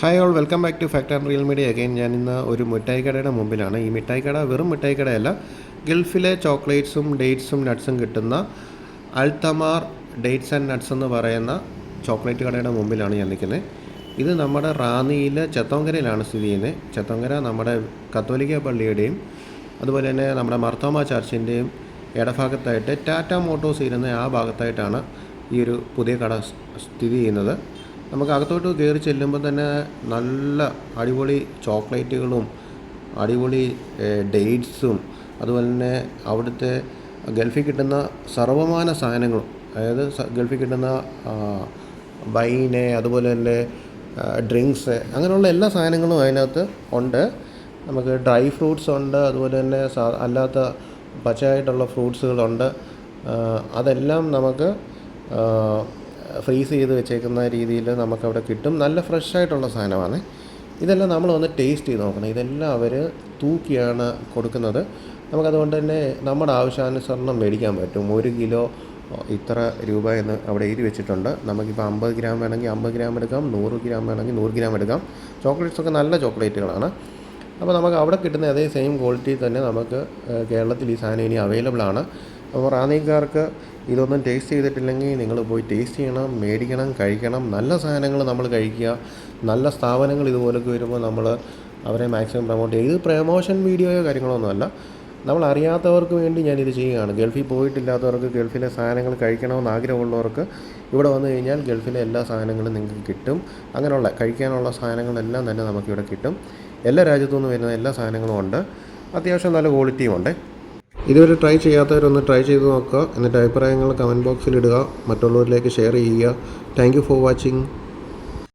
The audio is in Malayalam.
Hi all welcome back to Factor and Real Media again ഞാൻ ഇന്ന് ഒരു മിഠായി കടയുടെ മുമ്പിലാണ്. ഈ മിഠായി കട വെറും മിഠായി കടയല്ല ഗൾഫിലെ ചോക്ലേറ്റ്സും ഡേറ്റ്സും നട്ട്സും കിട്ടുന്ന അൽത്തമാർ ഡേറ്റ്സ് ആൻഡ് നട്ട്സ് എന്ന് പറയുന്ന ചോക്ലേറ്റ് കടയുടെ മുമ്പിലാണ് ഞാൻ നിൽക്കുന്നത്. ഇത് നമ്മുടെ റാന്നിയിൽ ചെത്തോങ്കരയിലാണ് സ്ഥിതി ചെയ്യുന്നത്. ചെത്തോങ്കര നമ്മുടെ കത്തോലിക്ക പള്ളിയുടെയും അതുപോലെ തന്നെ നമ്മുടെ മർത്തോമ ചർച്ചിന്റെയും ഇടഭാഗത്തായിട്ട് ടാറ്റ മോട്ടോസ് ഇരുന്ന ആ ഭാഗത്തായിട്ടാണ് ഈ ഒരു പുതിയ കട സ്ഥിതി ചെയ്യുന്നത്. നമുക്ക് അകത്തോട്ട് കയറി ചെല്ലുമ്പോൾ തന്നെ നല്ല അടിപൊളി ചോക്ലേറ്റുകളും അടിപൊളി ഡേറ്റ്സും അതുപോലെ തന്നെ അവിടുത്തെ ഗൾഫിൽ കിട്ടുന്ന സർവമാന സാധനങ്ങളും അതായത് ഗൾഫിൽ കിട്ടുന്ന ബൈന് അതുപോലെ തന്നെ ഡ്രിങ്ക്സ് അങ്ങനെയുള്ള എല്ലാ സാധനങ്ങളും അതിനകത്ത് ഉണ്ട്. നമുക്ക് ഡ്രൈ ഫ്രൂട്ട്സ് ഉണ്ട് അതുപോലെ തന്നെ അല്ലാത്ത പച്ചയായിട്ടുള്ള ഫ്രൂട്ട്സുകളുണ്ട്. അതെല്ലാം നമുക്ക് ഫ്രീസ് ചെയ്ത് വെച്ചേക്കുന്ന രീതിയിൽ നമുക്കവിടെ കിട്ടും. നല്ല ഫ്രഷ് ആയിട്ടുള്ള സാധനമാണ്. ഇതെല്ലാം നമ്മൾ ഒന്ന് ടേസ്റ്റ് ചെയ്ത് നോക്കണം. ഇതെല്ലാം അവർ തൂക്കിയാണ് കൊടുക്കുന്നത്. നമുക്കതുകൊണ്ട് തന്നെ നമ്മുടെ ആവശ്യാനുസരണം മേടിക്കാൻ പറ്റും. ഒരു കിലോ ഇത്ര രൂപ എന്ന് അവിടെ എഴുതി വെച്ചിട്ടുണ്ട്. നമുക്കിപ്പോൾ അമ്പത് ഗ്രാം വേണമെങ്കിൽ അമ്പത് ഗ്രാം എടുക്കാം. നൂറ് ഗ്രാം വേണമെങ്കിൽ നൂറ് ഗ്രാം എടുക്കാം. ചോക്ലേറ്റ്സൊക്കെ നല്ല ചോക്ലേറ്റുകളാണ്. അപ്പോൾ നമുക്ക് അവിടെ കിട്ടുന്ന അതേ സെയിം ക്വാളിറ്റി തന്നെ നമുക്ക് കേരളത്തിൽ ഈ സാധനം ഇനി അവൈലബിൾ ആണ് അപ്പോൾ റാന്നിക്കാർക്ക് ഇതൊന്നും ടേസ്റ്റ് ചെയ്തിട്ടില്ലെങ്കിൽ നിങ്ങൾ പോയി ടേസ്റ്റ് ചെയ്യണം മേടിക്കണം കഴിക്കണം. നല്ല സാധനങ്ങൾ നമ്മൾ കഴിക്കുക. നല്ല സ്ഥാപനങ്ങൾ ഇതുപോലൊക്കെ വരുമ്പോൾ നമ്മൾ അവരെ മാക്സിമം പ്രൊമോട്ട് ചെയ്യുക. ഇത് പ്രമോഷൻ വീഡിയോയോ കാര്യങ്ങളൊന്നുമല്ല നമ്മൾ അറിയാത്തവർക്ക് വേണ്ടി ഞാനിത് ചെയ്യുകയാണ്. ഗൾഫിൽ പോയിട്ടില്ലാത്തവർക്ക് ഗൾഫിലെ സാധനങ്ങൾ കഴിക്കണമെന്ന് ആഗ്രഹമുള്ളവർക്ക് ഇവിടെ വന്നു കഴിഞ്ഞാൽ ഗൾഫിലെ എല്ലാ സാധനങ്ങളും നിങ്ങൾക്ക് കിട്ടും. അങ്ങനെയുള്ള കഴിക്കാനുള്ള സാധനങ്ങളെല്ലാം തന്നെ നമുക്കിവിടെ കിട്ടും. എല്ലാ രാജ്യത്തു നിന്ന് വരുന്ന എല്ലാ സാധനങ്ങളും ഉണ്ട്. അത്യാവശ്യം നല്ല ക്വാളിറ്റിയും ഉണ്ട്. ഇതുവരെ ട്രൈ ചെയ്യാത്തവരൊന്ന് ട്രൈ ചെയ്ത് നോക്കുക. എന്നിട്ട് അഭിപ്രായങ്ങൾ കമന്റ് ബോക്സിൽ ഇടുക. മറ്റുള്ളവരിലേക്ക് ഷെയർ ചെയ്യുക. Thank for watching